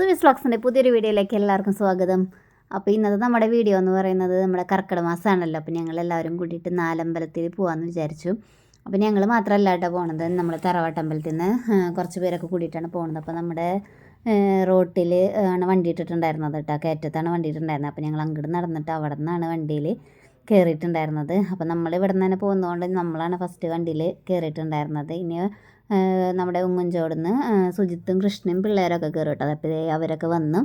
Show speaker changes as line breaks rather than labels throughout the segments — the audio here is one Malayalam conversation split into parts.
സുവിസ് വ്ളോഗ്സിന്റെ പുതിയൊരു വീഡിയോയിലേക്ക് എല്ലാവർക്കും സ്വാഗതം. അപ്പോൾ ഇന്നത്തെ നമ്മുടെ വീഡിയോ എന്ന് പറയുന്നത് നമ്മുടെ കർക്കിടക മാസമാണല്ലോ. അപ്പോൾ ഞങ്ങൾ എല്ലാവരും കൂടിയിട്ട് നാലമ്പലത്തിൽ പോകാമെന്ന് വിചാരിച്ചു. അപ്പോൾ ഞങ്ങൾ മാത്രമല്ല കേട്ടോ പോണത്. നമ്മൾ തറവാട്ടമ്പലത്തിൽ നിന്ന് കുറച്ച് പേരൊക്കെ കൂടിയിട്ടാണ് പോകുന്നത് അപ്പോൾ നമ്മുടെ റോട്ടിൽ ആണ് വണ്ടി ഇട്ടിട്ടുണ്ടായിരുന്നത് കേട്ടോ. കയറ്റത്താണ് വണ്ടി ഇട്ടിട്ടുണ്ടായിരുന്നത്. അപ്പോൾ ഞങ്ങൾ അങ്ങോട്ട് നടന്നിട്ട് അവിടെ നിന്നാണ് വണ്ടിയിൽ കയറിയിട്ടുണ്ടായിരുന്നത് അപ്പോൾ നമ്മൾ ഇവിടെ നിന്ന് തന്നെ പോകുന്നതുകൊണ്ട് നമ്മളാണ് ഫസ്റ്റ് വണ്ടിയിൽ കയറിയിട്ടുണ്ടായിരുന്നത് ഇനി നമ്മുടെ ഉമ്മൻചോടുന്ന് സുജിത്തും കൃഷ്ണനും പിള്ളേരൊക്കെ കയറി കേട്ടോ അപ്പോൾ അവരൊക്കെ വന്നു.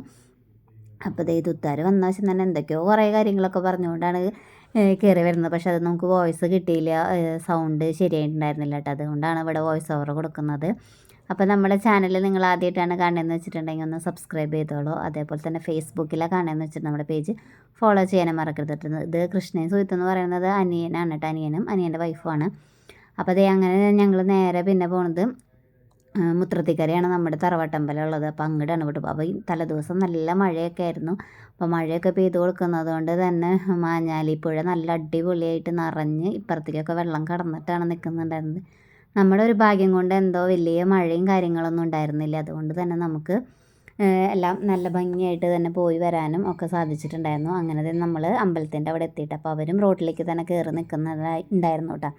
അപ്പോൾ ദേ തുത്താർ വന്ന വശം തന്നെ എന്തൊക്കെയോ കുറേ കാര്യങ്ങളൊക്കെ പറഞ്ഞുകൊണ്ടാണ് കയറി വരുന്നത്. പക്ഷെ അത് നമുക്ക് വോയിസ് കിട്ടിയില്ല. സൗണ്ട് ശരിയായിട്ടുണ്ടായിരുന്നില്ല കേട്ടോ. അതുകൊണ്ടാണ് ഇവിടെ വോയിസ് ഓവർ കൊടുക്കുന്നത്. അപ്പോൾ നമ്മുടെ ചാനൽ നിങ്ങൾ ആദ്യമായിട്ടാണ് കാണുന്നതെന്ന് വെച്ചിട്ടുണ്ടെങ്കിൽ ഒന്ന് സബ്സ്ക്രൈബ് ചെയ്തോളൂ. അതേപോലെ തന്നെ ഫേസ്ബുക്കിലാണ് കാണുന്നതെന്ന് വെച്ചിട്ട് നമ്മുടെ പേജ് ഫോളോ ചെയ്യാനും മറക്കരുത് ഇത് കൃഷ്ണൻ സുഹിത്ത് എന്ന് പറയുന്നത് അനിയനാണ് കേട്ടോ. അനിയനും അനിയന്റെ വൈഫുമാണ് അപ്പോൾ അതേ അങ്ങനെ ഞങ്ങൾ നേരെ പിന്നെ പോണത് മുത്രത്തിക്കരയാണ് നമ്മുടെ തറവാട്ടമ്പലം ഉള്ളത് അപ്പോൾ അങ്ങോട്ടാണ് വിട്ടു അപ്പോൾ ഈ തലേദിവസം നല്ല മഴയൊക്കെ ആയിരുന്നു. അപ്പോൾ മഴയൊക്കെ പെയ്ത് കൊടുക്കുന്നത് കൊണ്ട് തന്നെ മാഞ്ഞാലിപ്പുഴ നല്ല അടിപൊളിയായിട്ട് നിറഞ്ഞ് ഇപ്പുറത്തേക്കൊക്കെ വെള്ളം കടന്നിട്ടാണ് നിൽക്കുന്നുണ്ടായിരുന്നത്. നമ്മുടെ ഒരു ഭാഗ്യം കൊണ്ട് എന്തോ വലിയ മഴയും കാര്യങ്ങളൊന്നും ഉണ്ടായിരുന്നില്ല. അതുകൊണ്ട് തന്നെ നമുക്ക് എല്ലാം നല്ല ഭംഗിയായിട്ട് തന്നെ പോയി വരാനും ഒക്കെ സാധിച്ചിട്ടുണ്ടായിരുന്നു. അങ്ങനെ നമ്മൾ അമ്പലത്തിന്റെ അവിടെ എത്തിയിട്ട് അപ്പോൾ അവരും റോട്ടിലേക്ക് തന്നെ കയറി നിൽക്കുന്നതായി ഉണ്ടായിരുന്നു കേട്ടോ.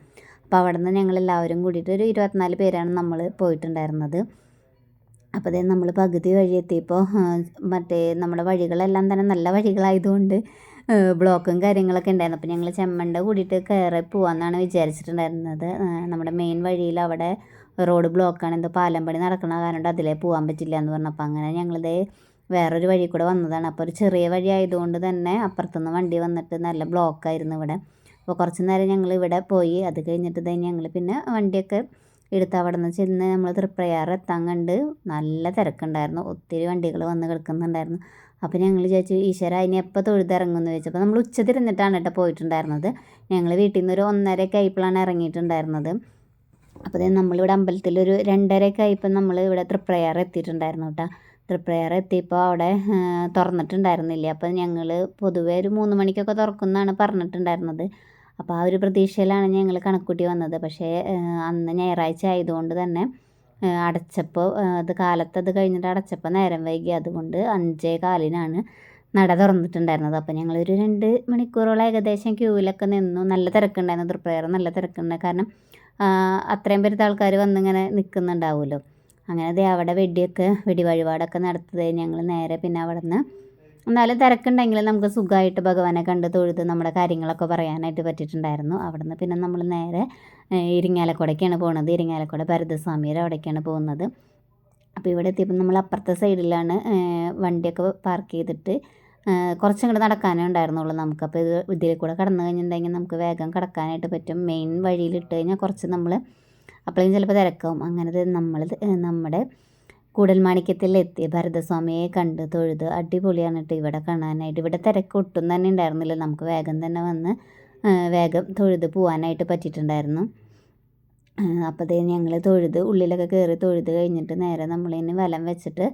അപ്പോൾ അവിടെ നിന്ന് ഞങ്ങൾ എല്ലാവരും കൂടിയിട്ട് ഒരു ഇരുപത്തിനാല് പേരാണ് നമ്മൾ പോയിട്ടുണ്ടായിരുന്നത്. അപ്പോൾ അതേ നമ്മൾ പകുതി വഴി എത്തിയപ്പോൾ മറ്റേ നമ്മുടെ വഴികളെല്ലാം തന്നെ നല്ല വഴികളായതുകൊണ്ട് ബ്ലോക്കും കാര്യങ്ങളൊക്കെ ഉണ്ടായിരുന്നു. അപ്പോൾ ഞങ്ങൾ ചെമ്മണ്ട കൂടിയിട്ട് കയറി പോകാമെന്നാണ് വിചാരിച്ചിട്ടുണ്ടായിരുന്നത്. നമ്മുടെ മെയിൻ വഴിയിൽ അവിടെ റോഡ് ബ്ലോക്കാണ് എന്തോ പാലം പണി നടക്കണ കാരണം അതിലേ പോകാൻ പറ്റില്ല എന്ന് പറഞ്ഞപ്പോൾ അങ്ങനെ ഞങ്ങളിതേ വേറൊരു വഴി കൂടെ വന്നതാണ്. അപ്പോൾ ഒരു ചെറിയ വഴി ആയതുകൊണ്ട് തന്നെ അപ്പുറത്തുനിന്ന് വണ്ടി വന്നിട്ട് നല്ല ബ്ലോക്കായിരുന്നു ഇവിടെ. അപ്പോൾ കുറച്ച് നേരം ഞങ്ങൾ ഇവിടെ പോയി. അത് കഴിഞ്ഞിട്ട് തന്നെ ഞങ്ങൾ പിന്നെ വണ്ടിയൊക്കെ എടുത്ത് അവിടെ നിന്ന് ചെന്ന് നമ്മൾ തൃപ്രയാർ എത്താൻ കണ്ട് നല്ല തിരക്കുണ്ടായിരുന്നു. ഒത്തിരി വണ്ടികൾ വന്ന് കിടക്കുന്നുണ്ടായിരുന്നു. അപ്പോൾ ഞങ്ങൾ വിചാരിച്ചു ഈശ്വര ഇനി എപ്പോൾ തൊഴുതിറങ്ങുമെന്ന് ചോദിച്ചപ്പോൾ നമ്മൾ ഉച്ച തിരിഞ്ഞിട്ടാണ് കേട്ടോ പോയിട്ടുണ്ടായിരുന്നത്. ഞങ്ങൾ വീട്ടിൽ നിന്ന് ഒരു ഒന്നരയൊക്കെ ആയപ്പോഴാണ് ഇറങ്ങിയിട്ടുണ്ടായിരുന്നത്. അപ്പോൾ നമ്മളിവിടെ അമ്പലത്തിൽ ഒരു രണ്ടരയൊക്കെ ആയപ്പോൾ നമ്മൾ ഇവിടെ തൃപ്രയാർ എത്തിയിട്ടുണ്ടായിരുന്നു കേട്ടോ. തൃപ്രയാർ എത്തിയപ്പോൾ അവിടെ തുറന്നിട്ടുണ്ടായിരുന്നില്ല. അപ്പോൾ ഞങ്ങൾ പൊതുവേ ഒരു മൂന്ന് മണിക്കൊക്കെ തുറക്കുന്നതാണ് പറഞ്ഞിട്ടുണ്ടായിരുന്നത്. അപ്പോൾ ആ ഒരു പ്രതീക്ഷയിലാണ് ഞങ്ങൾ കണക്കൂട്ടി വന്നത്. പക്ഷേ അന്ന് ഞായറാഴ്ച ആയതുകൊണ്ട് തന്നെ അടച്ചപ്പോൾ അത് കാലത്ത് അത് കഴിഞ്ഞിട്ട് അടച്ചപ്പോൾ നേരം വൈകി. അതുകൊണ്ട് അഞ്ചേ കാലിനാണ് നട തുറന്നിട്ടുണ്ടായിരുന്നത്. അപ്പോൾ ഞങ്ങളൊരു രണ്ട് മണിക്കൂറോളം ഏകദേശം ക്യൂവിലൊക്കെ നിന്നു. നല്ല തിരക്കുണ്ടായിരുന്നു. തൃപ്രയർ നല്ല തിരക്കുണ്ട്. കാരണം അത്രയും പേരുത്ത ആൾക്കാർ വന്നിങ്ങനെ നിൽക്കുന്നുണ്ടാവുമല്ലോ അങ്ങനെ ദേ അവിടെ വെടിയൊക്കെ വെടി വഴിപാടൊക്കെ നടത്തുന്നത് ഞങ്ങൾ നേരെ പിന്നെ അവിടെ നിന്ന് എന്നാലും തിരക്കുണ്ടെങ്കിൽ നമുക്ക് സുഖമായിട്ട് ഭഗവാനെ കണ്ട് തൊഴുത് നമ്മുടെ കാര്യങ്ങളൊക്കെ പറയാനായിട്ട് പറ്റിയിട്ടുണ്ടായിരുന്നു. അവിടുന്ന് പിന്നെ നമ്മൾ നേരെ ഇരിങ്ങാലക്കുടയ്ക്കാണ് പോകുന്നത് ഇരിങ്ങാലക്കുട ഭരതസ്വാമിയുടെ അവിടേക്കാണ് പോകുന്നത്. അപ്പോൾ ഇവിടെ എത്തിയപ്പോൾ നമ്മൾ അപ്പുറത്തെ സൈഡിലാണ് വണ്ടിയൊക്കെ പാർക്ക് ചെയ്തിട്ട് കുറച്ചും കൂടെ നടക്കാനേ ഉണ്ടായിരുന്നുള്ളൂ നമുക്കപ്പോൾ ഇത് ഇതിൽ കൂടെ കടന്നു കഴിഞ്ഞിട്ടുണ്ടെങ്കിൽ നമുക്ക് വേഗം കടക്കാനായിട്ട് പറ്റും. മെയിൻ വഴിയിലിട്ട് കഴിഞ്ഞാൽ കുറച്ച് നമ്മൾ അപ്പോഴേക്കും ചിലപ്പോൾ തിരക്കാവും. അങ്ങനെ നമ്മൾ നമ്മുടെ കൂടൽമാണിക്യത്തിലെത്തി ഭരതസ്വാമിയെ കണ്ട് തൊഴുത് അടിപൊളിയാണ് ഇവിടെ കാണാനായിട്ട്. ഇവിടെ തിരക്ക് ഒട്ടും തന്നെ ഉണ്ടായിരുന്നില്ല. നമുക്ക് വേഗം തന്നെ വന്ന് വേഗം തൊഴുത് പോകാനായിട്ട് പറ്റിയിട്ടുണ്ടായിരുന്നു. അപ്പോൾ തന്നെ ഞങ്ങൾ തൊഴുത് ഉള്ളിലൊക്കെ കയറി തൊഴുത് കഴിഞ്ഞിട്ട് നേരെ നമ്മളിനി വലം വെച്ചിട്ട്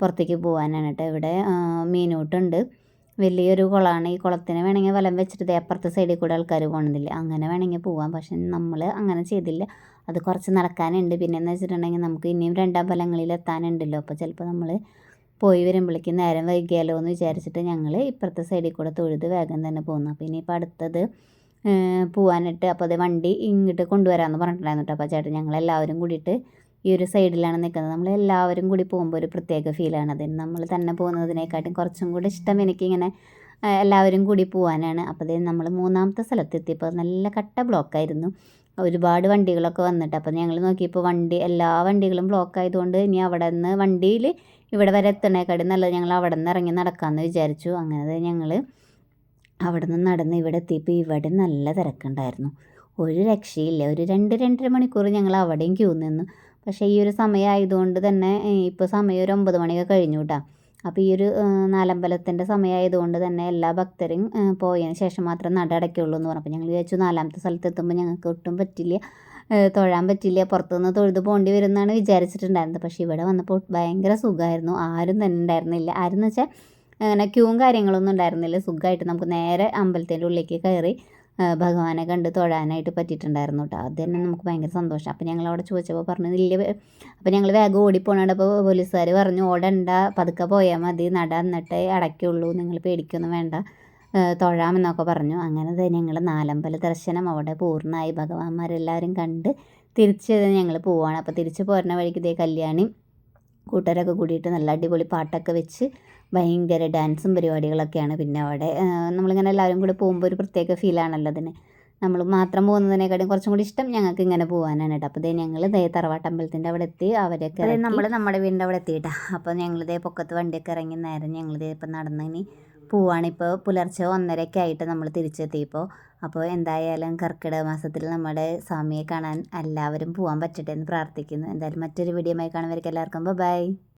പുറത്തേക്ക് പോകാനാണ് കേട്ടോ. ഇവിടെ മീനൂട്ടുണ്ട്. വലിയൊരു കുളമാണ് ഈ കുളത്തിന് വേണമെങ്കിൽ വലം വെച്ചിട്ട് അപ്പുറത്തെ സൈഡിൽ കൂടെ ആൾക്കാർ പോകണമെന്നില്ല അങ്ങനെ വേണമെങ്കിൽ പോവാം. പക്ഷെ നമ്മൾ അങ്ങനെ ചെയ്തില്ല. അത് കുറച്ച് നടക്കാനുണ്ട്. പിന്നെ എന്ന് വെച്ചിട്ടുണ്ടെങ്കിൽ നമുക്ക് ഇനിയും രണ്ടാം ഫലങ്ങളിൽ എത്താനുണ്ടല്ലോ. അപ്പോൾ ചിലപ്പോൾ നമ്മൾ പോയി വരുമ്പോഴേക്കും നേരം വൈകിയാലോ എന്ന് വിചാരിച്ചിട്ട് ഞങ്ങൾ ഇപ്പുറത്തെ സൈഡിൽ കൂടെ തൊഴുത് വേഗം തന്നെ പോകുന്നു അപ്പോൾ ഇനിയിപ്പോൾ അടുത്തത് പോവാനിട്ട് അപ്പോൾ അത് വണ്ടി ഇങ്ങോട്ട് കൊണ്ടുവരാമെന്ന് പറഞ്ഞിട്ടുണ്ടായിരുന്നു കേട്ടോ. അപ്പോൾ ചേട്ടൻ ഞങ്ങളെല്ലാവരും കൂടിയിട്ട് ഈ ഒരു സൈഡിലാണ് നിൽക്കുന്നത്. നമ്മൾ എല്ലാവരും കൂടി പോകുമ്പോൾ ഒരു പ്രത്യേക ഫീലാണ് അത്. നമ്മൾ തന്നെ പോകുന്നതിനെക്കാട്ടും കുറച്ചും കൂടി ഇഷ്ടം എനിക്കിങ്ങനെ എല്ലാവരും കൂടി പോകാനാണ് അപ്പോൾ നമ്മൾ മൂന്നാമത്തെ സ്ഥലത്തെത്തിയപ്പോൾ നല്ല കട്ട ബ്ലോക്കായിരുന്നു ഒരുപാട് വണ്ടികളൊക്കെ വന്നിട്ട്. അപ്പോൾ ഞങ്ങൾ നോക്കിയപ്പോൾ വണ്ടി എല്ലാ വണ്ടികളും ബ്ലോക്ക് ആയതുകൊണ്ട് ഇനി അവിടെ നിന്ന് വണ്ടിയിൽ ഇവിടെ വരെ എത്തണേക്കാട്ടും നല്ലത് ഞങ്ങൾ അവിടെ നിന്ന് ഇറങ്ങി നടക്കാമെന്ന് വിചാരിച്ചു. അങ്ങനെ ഞങ്ങൾ അവിടെ നിന്ന് നടന്ന് ഇവിടെ എത്തിയപ്പോൾ ഇവിടെ നല്ല തിരക്കുണ്ടായിരുന്നു. ഒരു രക്ഷയില്ല. ഒരു രണ്ട് രണ്ടര മണിക്കൂർ ഞങ്ങൾ അവിടെയും ക്യൂ നിന്നു. പക്ഷേ ഈ ഒരു സമയമായതുകൊണ്ട് തന്നെ ഇപ്പോൾ സമയം ഒരു ഒമ്പത് മണിയൊക്കെ കഴിഞ്ഞു കേട്ടോ അപ്പോൾ ഈ ഒരു നാലമ്പലത്തിന്റെ സമയമായതുകൊണ്ട് തന്നെ എല്ലാ ഭക്തരും പോയതിന് ശേഷം മാത്രം നട അടയ്ക്കുള്ളൂ എന്ന് പറഞ്ഞപ്പോൾ ഞങ്ങൾ വിചാരിച്ചു നാലാമത്തെ സ്ഥലത്ത് എത്തുമ്പോൾ ഞങ്ങൾക്ക് ഒട്ടും പറ്റില്ല തൊഴാൻ പറ്റില്ല പുറത്തുനിന്ന് തൊഴുത് പോകേണ്ടി വരുമെന്നാണ് വിചാരിച്ചിട്ടുണ്ടായിരുന്നത്. പക്ഷേ ഇവിടെ വന്നപ്പോൾ ഭയങ്കര സുഖമായിരുന്നു. ആരും തന്നെ ഉണ്ടായിരുന്നില്ല. ആരെന്ന് വെച്ചാൽ അങ്ങനെ ക്യൂവും കാര്യങ്ങളൊന്നും ഉണ്ടായിരുന്നില്ല. സുഖമായിട്ട് നമുക്ക് നേരെ അമ്പലത്തിന്റെ ഉള്ളിലേക്ക് കയറി ഭഗവാനെ കണ്ട് തൊഴാനായിട്ട് പറ്റിയിട്ടുണ്ടായിരുന്നു കേട്ടോ അത് തന്നെ നമുക്ക് ഭയങ്കര സന്തോഷം. അപ്പോൾ ഞങ്ങൾ അവിടെ ചോദിച്ചപ്പോൾ പറഞ്ഞു വലിയ അപ്പോൾ ഞങ്ങൾ വേഗം ഓടിപ്പോണാണ്ട് അപ്പോൾ പോലീസുകാർ പറഞ്ഞു ഓടണ്ട പതുക്കെ പോയാൽ മതി നട എന്നിട്ടേ അടയ്ക്കുള്ളൂ നിങ്ങൾ പേടിക്കൊന്നും വേണ്ട തൊഴാമെന്നൊക്കെ പറഞ്ഞു. അങ്ങനെ തന്നെ ഞങ്ങൾ നാലമ്പല ദർശനം അവിടെ പൂർണമായി ഭഗവാന്മാരെല്ലാവരും കണ്ട് തിരിച്ച് ഞങ്ങൾ പോവാണ്. അപ്പോൾ തിരിച്ച് പോരുന്ന വഴിക്ക് ഇതേ കല്യാണി കൂട്ടുകാരൊക്കെ കൂടിയിട്ട് നല്ല അടിപൊളി പാട്ടൊക്കെ വെച്ച് ഭയങ്കര ഡാൻസും പരിപാടികളൊക്കെയാണ് പിന്നെ അവിടെ. നമ്മളിങ്ങനെ എല്ലാവരും കൂടി പോകുമ്പോൾ ഒരു പ്രത്യേക ഫീലാണല്ലോ അതിന്. നമ്മൾ മാത്രം പോകുന്നതിനേക്കാളും കുറച്ചും കൂടി ഇഷ്ടം ഞങ്ങൾക്ക് ഇങ്ങനെ പോകാനാണ് കേട്ടോ. അപ്പോൾ ഇതേ ഞങ്ങൾ ദേ തറവാട്ടമ്പലത്തിന്റെ അവിടെ എത്തി അവരൊക്കെ നമ്മൾ നമ്മുടെ വീടിന്റെ അവിടെ എത്തിയിട്ടാണ് അപ്പോൾ ഞങ്ങളിതേ പൊക്കത്ത് വണ്ടിയൊക്കെ ഇറങ്ങി നേരം ഞങ്ങളിതേ ഇപ്പം നടന്നിനി പോവാണിപ്പോൾ പുലർച്ചെ ഒന്നരയൊക്കെ ആയിട്ട് നമ്മൾ തിരിച്ചെത്തിയപ്പോൾ അപ്പോൾ എന്തായാലും കർക്കിടക മാസത്തിൽ നമ്മുടെ സ്വാമിയെ കാണാൻ എല്ലാവരും പോകാൻ പറ്റട്ടെ എന്ന് പ്രാർത്ഥിക്കുന്നു. എന്തായാലും മറ്റൊരു വീഡിയോ ആയി കാണുന്നവർക്ക് എല്ലാവർക്കും ബൈ.